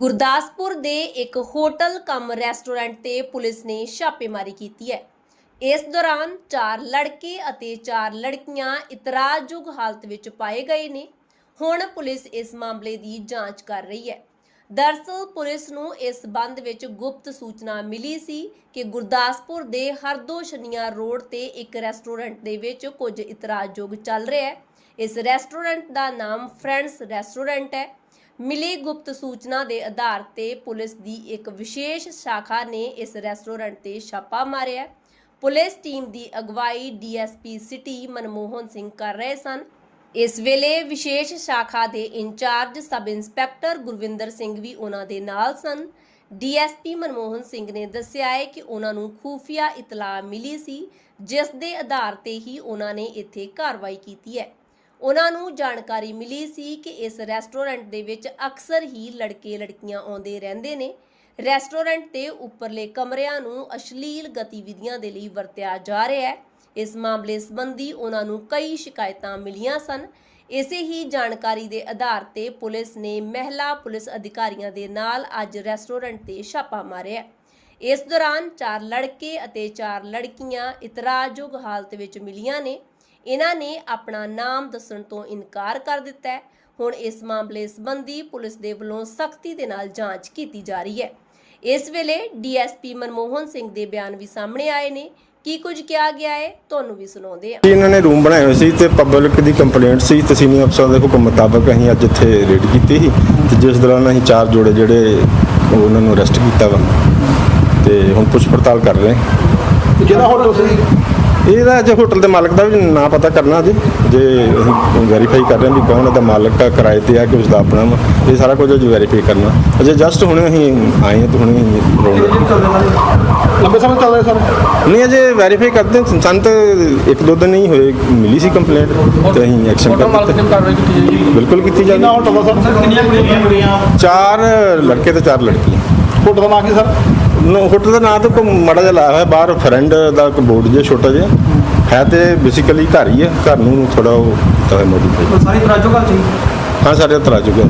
ਗੁਰਦਾਸਪੁਰ ਦੇ ਇੱਕ hotel cum restaurant ਤੇ ਪੁਲਿਸ ਨੇ ਛਾਪੇਮਾਰੀ ਕੀਤੀ ਹੈ। ਇਸ ਦੌਰਾਨ ਚਾਰ ਲੜਕੇ ਅਤੇ ਚਾਰ ਲੜਕੀਆਂ ਇਤਰਾਜ਼ਯੋਗ ਹਾਲਤ ਵਿੱਚ ਪਾਏ ਗਏ ਨੇ। ਹੁਣ ਪੁਲਿਸ ਇਸ ਮਾਮਲੇ ਦੀ ਜਾਂਚ ਕਰ ਰਹੀ ਹੈ। ਦਰਅਸਲ ਪੁਲਿਸ ਨੂੰ ਇਸ ਸੰਬੰਧ ਵਿੱਚ ਗੁਪਤ ਸੂਚਨਾ ਮਿਲੀ ਸੀ ਕਿ ਗੁਰਦਾਸਪੁਰ ਦੇ ਹਰਦੋ ਸ਼ਨੀਆ ਰੋਡ ਤੇ ਇੱਕ ਰੈਸਟੋਰੈਂਟ ਦੇ ਵਿੱਚ ਕੁਝ ਇਤਰਾਜ਼ਯੋਗ ਚੱਲ ਰਿਹਾ ਹੈ। ਇਸ ਰੈਸਟੋਰੈਂਟ ਦਾ ਨਾਮ ਫਰੈਂਡਸ ਰੈਸਟੋਰੈਂਟ ਹੈ। ਮਿਲੀ ਗੁਪਤ ਸੂਚਨਾ ਦੇ ਆਧਾਰ ਤੇ ਪੁਲਿਸ ਦੀ ਇੱਕ ਵਿਸ਼ੇਸ਼ ਸ਼ਾਖਾ ਨੇ ਇਸ ਰੈਸਟੋਰੈਂਟ ਤੇ ਛਾਪਾ ਮਾਰਿਆ ਪੁਲਿਸ ਟੀਮ ਦੀ ਅਗਵਾਈ ਡੀਐਸਪੀ ਸਿਟੀ ਮਨਮੋਹਨ ਸਿੰਘ ਕਰ ਰਹੇ ਸਨ। ਇਸ ਵੇਲੇ ਵਿਸ਼ੇਸ਼ ਸ਼ਾਖਾ ਦੇ in charge sub inspector Gurvinder Singh ਵੀ ਉਹਨਾਂ ਦੇ ਨਾਲ ਸਨ। ਡੀਐਸਪੀ ਮਨਮੋਹਨ ਸਿੰਘ ਨੇ ਦੱਸਿਆ ਹੈ ਕਿ ਉਹਨਾਂ ਨੂੰ ਖੂਫੀਆ ਇਤਲਾਹ ਮਿਲੀ ਸੀ, ਜਿਸ ਦੇ ਆਧਾਰ ਤੇ ਹੀ ਉਹਨਾਂ ਨੇ ਇੱਥੇ ਕਾਰਵਾਈ ਕੀਤੀ ਹੈ। ਉਹਨਾਂ ਨੂੰ ਜਾਣਕਾਰੀ ਮਿਲੀ ਸੀ ਕਿ ਇਸ ਰੈਸਟੋਰੈਂਟ ਦੇ ਵਿੱਚ ਅਕਸਰ ਹੀ ਲੜਕੇ ਲੜਕੀਆਂ ਆਉਂਦੇ ਰਹਿੰਦੇ ਨੇ। ਰੈਸਟੋਰੈਂਟ ਤੇ ਉੱਪਰਲੇ ਕਮਰਿਆਂ ਨੂੰ ਅਸ਼ਲੀਲ ਗਤੀਵਿਧੀਆਂ ਦੇ ਲਈ ਵਰਤਿਆ ਜਾ ਰਿਹਾ ਹੈ। ਇਸ ਮਾਮਲੇ ਸੰਬੰਧੀ ਉਹਨਾਂ ਨੂੰ ਕਈ ਸ਼ਿਕਾਇਤਾਂ ਮਿਲੀਆਂ ਸਨ। ਇਸੇ ਹੀ ਜਾਣਕਾਰੀ ਦੇ ਆਧਾਰ ਤੇ ਪੁਲਿਸ ਨੇ ਮਹਿਲਾ ਪੁਲਿਸ ਅਧਿਕਾਰੀਆਂ ਦੇ ਨਾਲ ਅੱਜ ਰੈਸਟੋਰੈਂਟ ਤੇ ਛਾਪਾ ਮਾਰਿਆ ਇਸ ਦੌਰਾਨ ਚਾਰ ਲੜਕੇ ਅਤੇ ਚਾਰ ਲੜਕੀਆਂ ਇਤਰਾਜ਼ਯੋਗ ਹਾਲਤ ਵਿੱਚ ਮਿਲੀਆਂ ਨੇ। ਇਹਨਾਂ ਨੇ ਆਪਣਾ ਨਾਮ ਦੱਸਣ ਤੋਂ ਇਨਕਾਰ ਕਰ ਦਿੱਤਾ ਹੈ। ਹੁਣ ਇਸ ਮਾਮਲੇ ਸੰਬੰਧੀ ਪੁਲਿਸ ਦੇ ਵੱਲੋਂ ਸਖਤੀ ਦੇ ਨਾਲ ਜਾਂਚ ਕੀਤੀ ਜਾ ਰਹੀ ਹੈ। ਇਸ ਵੇਲੇ ਡੀਐਸਪੀ ਮਨਮੋਹਨ ਸਿੰਘ ਦੇ ਬਿਆਨ ਵੀ ਸਾਹਮਣੇ ਆਏ ਨੇ। ਕੀ ਕੁਝ ਕਿਹਾ ਗਿਆ ਹੈ ਤੁਹਾਨੂੰ ਵੀ ਸੁਣਾਉਂਦੇ ਹਾਂ। ਇਹਨਾਂ ਨੇ ਰੂਮ ਬਣਾਏ ਹੋਏ ਸੀ ਤੇ ਪਬਲਿਕ ਦੀ ਕੰਪਲੇਂਟ ਸੀ ਤੇ ਸੀਨੀਅਰ ਅਫਸਰਾਂ ਦੇ ਹੁਕਮ ਮੁਤਾਬਕ ਅਸੀਂ ਅੱਜ ਇੱਥੇ ਰੇਡ ਕੀਤੀ ਸੀ ਤੇ ਜਿਸ ਦੌਰਾਨ ਅਸੀਂ ਚਾਰ ਜੋੜੇ ਜਿਹੜੇ ਉਹ ਉਹਨਾਂ ਨੂੰ ਅਰੈਸਟ ਕੀਤਾ ਵਾ। ਤੇ ਹੁਣ ਪੁੱਛ ਪੜਤਾਲ ਕਰ ਰਹੇ। ਜਿਹੜਾ ਹੋਟਲ ਸੀ? ਇਹਦਾ ਅਜੇ ਹੋਟਲ ਦੇ ਮਾਲਕ ਦਾ ਵੀ ਨਾਂ ਪਤਾ ਕਰਨਾ ਜੇ। ਅਸੀਂ ਵੈਰੀਫਾਈ ਕਰ ਰਹੇ ਹਾਂ ਵੀ ਕੌਣ ਇਹਦਾ ਮਾਲਕ ਆ ਕਿਰਾਏ ਤੇ ਆ ਕਿ ਉਸਦਾ ਆਪਣਾ ਵਾ ਇਹ ਸਾਰਾ ਕੁਝ ਅਜੇ ਵੈਰੀਫਾਈ ਕਰਨਾ। ਅਜੇ ਜਸਟ ਹੁਣੇ ਅਸੀਂ ਆਏ ਹਾਂ ਤੇ ਹੁਣੇ ਅਸੀਂ ਰੋਡ ਲੰਬੇ ਸਮੇਂ ਚੱਲ ਰਿਹਾ ਸਰ? ਨਹੀਂ ਅਜੇ ਵੈਰੀਫਾਈ ਕਰਦੇ ਹਾਂ। ਸਾਨੂੰ ਤਾਂ ਇੱਕ ਦੋ ਦਿਨ ਹੀ ਹੋਏ ਮਿਲੀ ਸੀ ਕੰਪਲੇਂਟ ਤੇ ਅਸੀਂ ਐਕਸ਼ਨ ਹੋਟਲ ਕਰ ਮਾਲਕ ਦਿੱਤਾ ਨੇ ਕਾਰਵਾਈ ਕੀਤੀ ਜਾਏਗੀ। ਬਿਲਕੁਲ ਕੀਤੀ ਜਾਵੇ ਹੋਟਲ ਦਾ ਸਰ? ਕਿੰਨੀਆਂ ਕੁੜੀਆਂ ਚਾਰ ਲੜਕੇ ਤੇ ਚਾਰ ਲੜਕੀਆਂ। ਹੋਟਲ ਦਾ ਨਾਂ ਕੀ ਸਰ? ਨੋ ਹੋਟਲ ਦਾ ਨਾਂ ਤਾਂ ਕੋਈ ਮਾੜਾ ਜਿਹਾ ਲਾਇਆ ਹੋਇਆ ਬਾਹਰ ਫਰੈਂਡ ਦਾ ਇੱਕ ਬੋਰਡ ਜਿਹਾ ਛੋਟਾ ਜਿਹਾ। ਹੈ ਤੇ ਬੇਸਿਕਲੀ ਘਰ ਹੀ ਹੈ ਘਰ ਨੂੰ ਥੋੜਾ ਉਹ ਤਾਂ ਮੋਡੀਫਾਈ ਸਾਰੀ ਤਰਾਜੋ ਗੱਲ ਸੀ ਹਾਂ? ਸਾਡੇ ਤਰਾਜੂ ਗਿਆ